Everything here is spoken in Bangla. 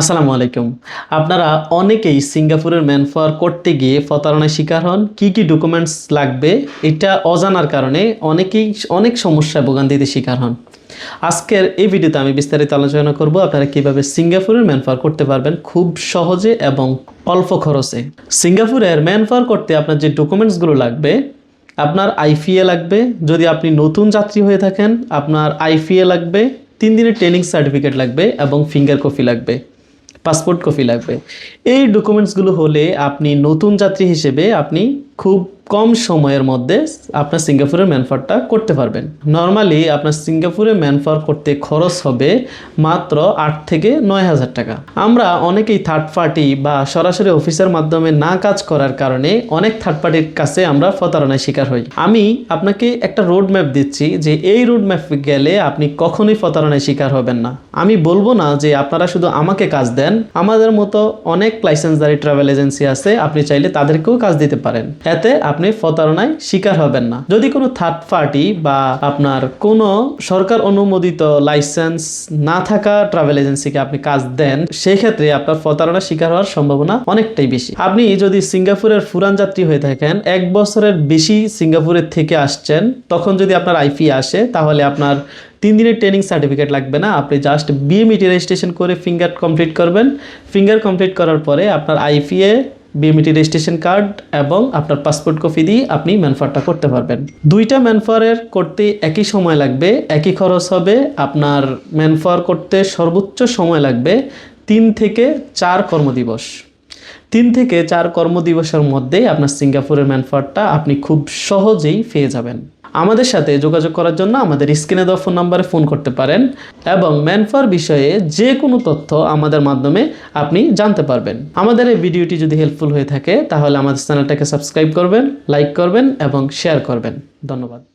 আসসালামু আলাইকুম। আপনারা অনেকেই সিঙ্গাপুরের ম্যানফাওয়ার করতে গিয়ে প্রতারণার শিকার হন। কি কি ডকুমেন্টস লাগবে এটা অজানার কারণে অনেকেই অনেক সমস্যায় ভোগান্তিতে শিকার হন। আজকের এই ভিডিওতে আমি বিস্তারিত আলোচনা করব আপনারা কীভাবে সিঙ্গাপুরের ম্যানফাওয়ার করতে পারবেন খুব সহজে এবং অল্প খরচে। সিঙ্গাপুরের ম্যানফাওয়ার করতে আপনার যে ডকুমেন্টসগুলো লাগবে, আপনার আইফিএ লাগবে, যদি আপনি নতুন যাত্রী হয়ে থাকেন, আপনার আইফিএ লাগবে, তিন দিনের ট্রেনিং সার্টিফিকেট লাগবে এবং ফিঙ্গার কপি লাগবে। পাসপোর্ট কপি লাগবে। এই ডকুমেন্টসগুলো হলে আপনি নতুন যাত্রী হিসেবে আপনি খুব কম সময়ের মধ্যে আপনার সিঙ্গাপুরের ম্যানফারটা করতে পারবেন। নর্মালি আপনার সিঙ্গাপুরে ম্যানফার করতে খরচ হবে মাত্র আট থেকে নয় হাজার টাকা। আমরা অনেকেই থার্ড পার্টি বা সরাসরি অফিসের মাধ্যমে না কাজ করার কারণে অনেক থার্ড পার্টির কাছে আমরা প্রতারণার শিকার হই। আমি আপনাকে একটা রোড ম্যাপ দিচ্ছি যে এই রোড ম্যাপ গেলে আপনি কখনোই প্রতারণার শিকার হবেন না। আমি বলব না যে আপনারা শুধু আমাকে কাজ দেন, আমাদের মতো অনেক লাইসেন্সদারি ট্রাভেল এজেন্সি আছে, আপনি চাইলে তাদেরকেও কাজ দিতে পারেন। এতে আপনি প্রতারণায় শিকার হবেন না। যদি কোনো থার্ড পার্টি বা আপনার কোনো সরকার অনুমোদিত লাইসেন্স না থাকা ট্রাভেল এজেন্সিকে আপনি কাজ দেন সেই ক্ষেত্রে আপনার প্রতারণার শিকার হওয়ার সম্ভাবনা অনেকটাই বেশি। আপনি যদি সিঙ্গাপুরের ফুরান যাত্রী হয়ে থাকেন, এক বছরের বেশি সিঙ্গাপুরের থেকে আসছেন, তখন যদি আপনার আইপি আসে, তাহলে আপনার তিন দিনের ট্রেনিং সার্টিফিকেট লাগবে না। আপনি জাস্ট বিএমইটি রেজিস্ট্রেশন করে ফিঙ্গার কমপ্লিট করবেন। ফিঙ্গার কমপ্লিট করার পরে আপনার আইপিএ বিএমইটি রেজিস্ট্রেশন কার্ড এবং আপনার পাসপোর্ট কপি দিয়ে আপনি ম্যানফারটা করতে পারবেন। দুইটা ম্যানফারের করতে একই সময় লাগবে, একই খরচ হবে। আপনার ম্যানফার করতে সর্বোচ্চ সময় লাগবে তিন থেকে চার কর্মদিবস। তিন থেকে চার কর্মদিবসের মধ্যেই আপনার সিঙ্গাপুরের ম্যানফারটা আপনি খুব সহজেই পেয়ে যাবেন। আমাদের সাথে যোগাযোগ করার জন্য আমাদের স্ক্রিনে দেওয়া ফোন নাম্বারে ফোন করতে পারেন এবং ম্যানফার বিষয়ে যে কোনো তথ্য আমাদের মাধ্যমে আপনি জানতে পারবেন। আমাদের এই ভিডিওটি যদি হেল্পফুল হয়ে থাকে, তাহলে আমাদের চ্যানেলটাকে সাবস্ক্রাইব করবেন লাইক করবেন এবং শেয়ার করবেন। ধন্যবাদ।